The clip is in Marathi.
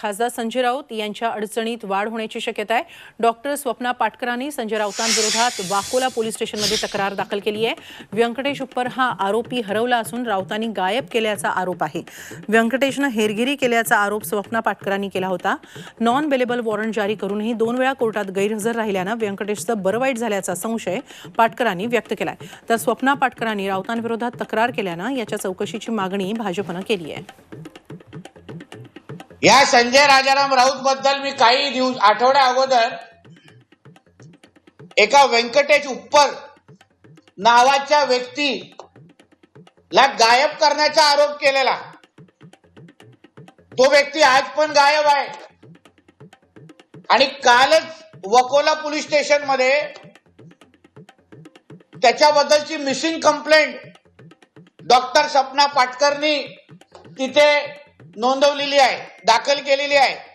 खासदार संजय राऊत यांच्या अडचणीत वाढ होण्याची शक्यता आहे. डॉक्टर स्वप्ना पाटकरांनी संजय राऊतांविरोधात वाकोला पोलीस स्टेशनमध्ये तक्रार दाखल केली आहे. व्यंकटेश उप्पर हा आरोपी हरवला असून राऊतांनी गायब केल्याचा आरोप आहे. व्यंकटेशनं हेरगिरी केल्याचा आरोप स्वप्ना पाटकरांनी केला होता. नॉन बेलेबल वॉरंट जारी करूनही दोन वेळा कोर्टात गैरहजर राहिल्यानं व्यंकटेशचं बरं वाईट झाल्याचा संशय पाटकरांनी व्यक्त केलाय. तर स्वप्ना पाटकरांनी राऊतांविरोधात तक्रार केल्यानं याच्या चौकशीची मागणी भाजपनं केली आहे. या संजय राजाराम राऊत बद्दल मी काही दिवस आठवड्या अगोदर एका व्यंकटेश उप्पर नावाच्या व्यक्ती ला गायब करण्याचा आरोप केलेला. तो व्यक्ती आज पण गायब आहे. आणि कालच वकोला पोलीस स्टेशनमध्ये त्याच्याबद्दलची मिसिंग कंप्लेंट डॉक्टर सपना पाटकरनी तिथे नोंदवलेली आहे दाखल केलेली आहे.